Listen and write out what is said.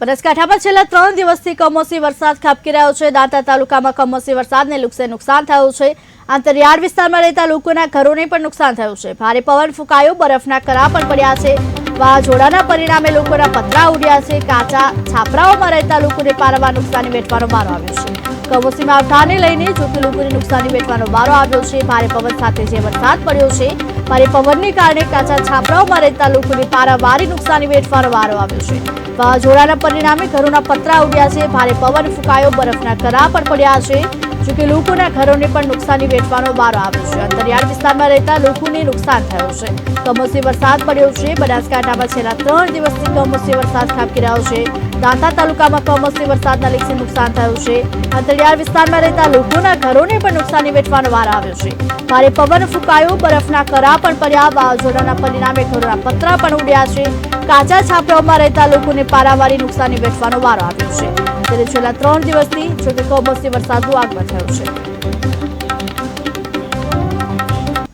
બનાસકાંઠામાં છેલ્લા ત્રણ દિવસથી કમોસમી વરસાદ ખાબકી રહ્યો છે. દાંતા તાલુકામાં કમોસમી વરસાદને લુકસે નુકસાન થયું છે. આંતરિયાળ વિસ્તારમાં રહેતા લોકોના ઘરોને પણ નુકસાન થયું છે. ભારે પવન ફૂંકાયો, બરફના કરા પણ પડ્યા છે. વાવાઝોડાના પરિણામે લોકોના પતરા ઉડ્યા છે. કાચા છાપરાઓમાં રહેતા લોકોને પારવાર નુકસાની વેઠવાનો વારો આવ્યો છે. કમોસમી માવઠાને લઈને જોકે લોકોને નુકસાની વેઠવાનો વારો આવ્યો છે. ભારે પવન સાથે જે વરસાદ પડ્યો છે ભારે પવનને કારણે કાચા છાપરાઓમાં રહેતા લોકોને પારાવારી નુકસાની વેઠવાનો વારો આવ્યો છે. વાવાઝોડાના પરિણામે ઘરોના પતરા ઉડ્યા છે. ભારે પવન ફૂંકાયો, બરફના કરા પણ પડ્યા છે. જોકે લોકોના ઘરોને પણ નુકસાની વેઠવાનો વારો આવ્યો છે. અંતરિયાળ વિસ્તારમાં રહેતા લોકોને નુકસાન થયું છે. કમોસમી વરસાદ પડ્યો છે. બનાસકાંઠામાં છેલ્લા ત્રણ દિવસથી કમોસમી વરસાદ ખાબકી રહ્યો છે. દાંતા તાલુકામાં કમોસમી વરસાદના લીધે નુકસાન થયું છે. અંતરિયાળ વિસ્તારમાં રહેતા લોકોના ઘરોને પણ નુકસાની વેઠવાનો વાર આવ્યો છે. ભારે પવન ફૂંકાયો, બરફના કરા પણ પડ્યા, વાવાઝોડાના પરિણામે ઘરોના પતરા પણ ઉડ્યા છે. કાચા છાપરાઓમાં રહેતા લોકોને પારાવારી નુકસાની વેઠવાનો વારો આવ્યો છે. ત્યારે છેલ્લા ત્રણ દિવસથી જોકે કમોસમી વરસાદનું આગમન થયું છે.